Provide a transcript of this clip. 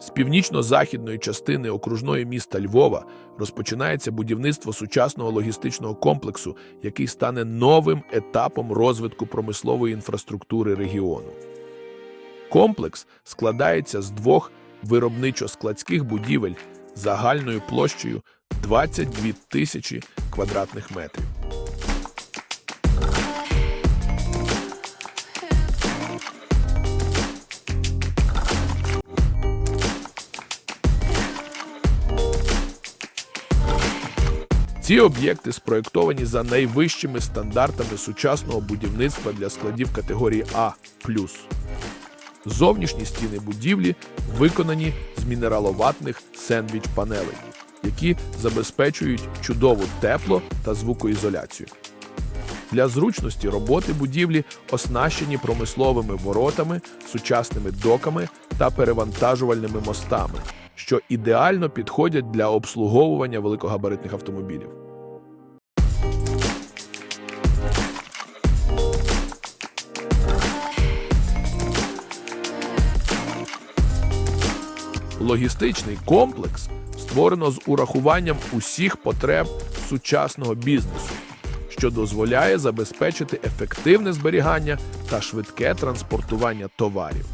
З північно-західної частини окружної міста Львова розпочинається будівництво сучасного логістичного комплексу, який стане новим етапом розвитку промислової інфраструктури регіону. Комплекс складається з двох виробничо-складських будівель загальною площею 22 тисячі квадратних метрів. Ці об'єкти спроєктовані за найвищими стандартами сучасного будівництва для складів категорії А. Зовнішні стіни будівлі виконані з мінераловатних сендвіч-панелей, які забезпечують чудову тепло та звукоізоляцію. Для зручності роботи будівлі оснащені промисловими воротами, сучасними доками та перевантажувальними мостами, що ідеально підходять для обслуговування великогабаритних автомобілів. Логістичний комплекс створено з урахуванням усіх потреб сучасного бізнесу, що дозволяє забезпечити ефективне зберігання та швидке транспортування товарів.